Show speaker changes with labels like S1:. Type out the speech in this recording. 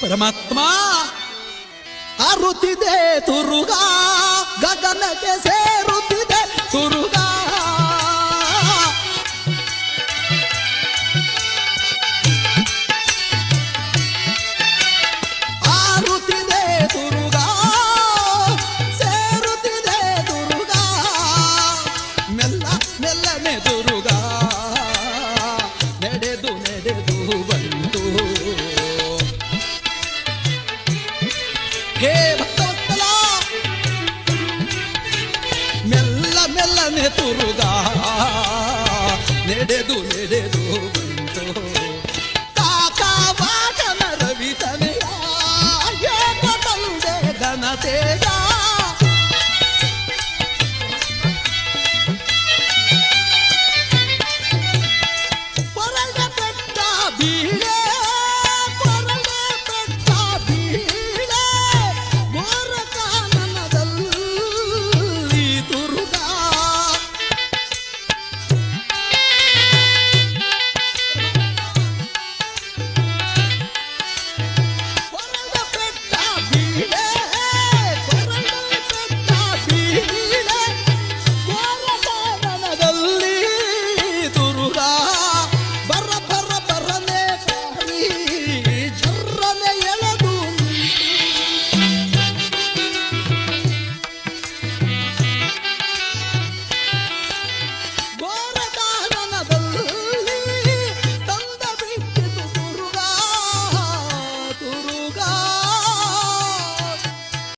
S1: ಪರಮಾತ್ಮ ಅರುತಿದೆ ತುರುಗ ಗಗನಕ್ಕೆ ಸೇರುತ್ತಿದೆ ತುರುಗ. ಸೇರುತ್ತಿದೆ ತುರುಗ. ಮೆಲ್ಲ ಮೆಲ್ಲನೆ ತುರುಗ ఏ భక్తవస్తలా మెల్ల మెల్లనే తురుగా నెడెదు నెడెదు కాకా రవి తనయా ఏ కొట్టలుడే ధనతేగా